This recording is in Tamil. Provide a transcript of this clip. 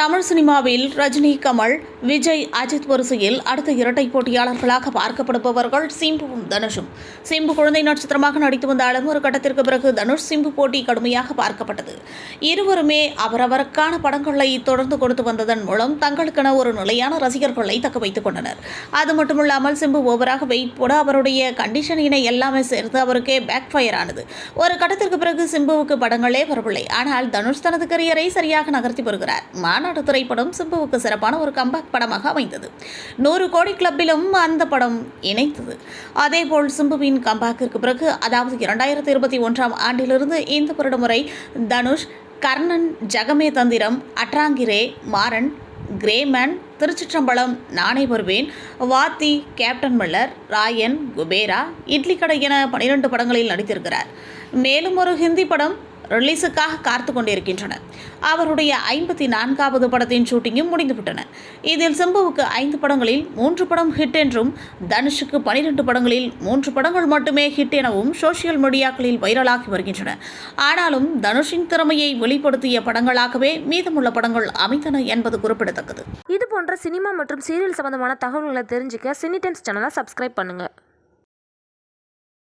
தமிழ் சினிமாவில் ரஜினி கமல் விஜய் அஜித் வரிசையில் அடுத்த இரட்டை போட்டியாளர்களாக பார்க்கப்படுபவர்கள் சிம்புவும் தனுஷும். சிம்பு குழந்தை நட்சத்திரமாக நடித்து வந்தாலும் ஒரு கட்டத்திற்கு பிறகு தனுஷ் சிம்பு போட்டி கடுமையாக பார்க்கப்பட்டது. இருவருமே அவரவருக்கான படங்களை தொடர்ந்து கொடுத்து வந்ததன் மூலம் தங்களுக்கென ஒரு நிலையான ரசிகர்களை தக்க வைத்துக் கொண்டனர். அது மட்டுமில்லாமல் சிம்பு ஓவராக வெயிட் போட அவருடைய கண்டிஷனினை எல்லாமே சேர்த்து அவருக்கே பேக் ஃபயர் ஆனது. ஒரு கட்டத்திற்கு பிறகு சிம்புவுக்கு படங்களே வரவில்லை. ஆனால் தனுஷ் தனது கரியரை சரியாக நகர்த்தி வருகிறார். மாநாடு திரைப்படம் சிம்புவுக்கு சிறப்பான ஒரு கம்பேக் படமாக அமைந்தது. நூறு கோடி கிளப்பிலும் அந்த படம் இணைத்தது அதேபோல் சிம்புவின் கம்பேக்கிற்கு பிறகு அதாவது இரண்டாயிரத்தி இருபத்தி ஒன்றாம் ஆண்டிலிருந்து இந்த வருடம் வரை Dhanush Karnan Jagame Thandhiram அட்ராங்கிரே Maran Gray Man Thiruchitrambalam Naane Varuvean Vaathi Captain Miller Raayan Kubera Idli Kadai என பனிரெண்டு படங்களில் நடித்திருக்கிறார். மேலும் ஒரு ஹிந்தி படம் ரிலீஸுக்காக காத்து கொண்டிருக்கின்றனர் அவருடைய ஐம்பத்தி நான்காவது படத்தின் ஷூட்டிங்கும் முடிந்துவிட்டன. இதில் சிம்புவுக்கு ஐந்து படங்களில் மூன்று படம் ஹிட் என்றும் தனுஷுக்கு பனிரெண்டு படங்களில் மூன்று படங்கள் மட்டுமே ஹிட் எனவும் சோஷியல் மீடியாக்களில் வைரலாகி வருகின்றன. ஆனாலும் தனுஷின் திறமையை வெளிப்படுத்திய படங்களாகவே மீதமுள்ள படங்கள் அமைந்தன என்பது குறிப்பிடத்தக்கது. இது போன்ற சினிமா மற்றும் சீரியல் சம்பந்தமான தகவல்களை தெரிஞ்சுக்க சினி டைம்ஸ் சேனலை சப்ஸ்கிரைப் பண்ணுங்கள்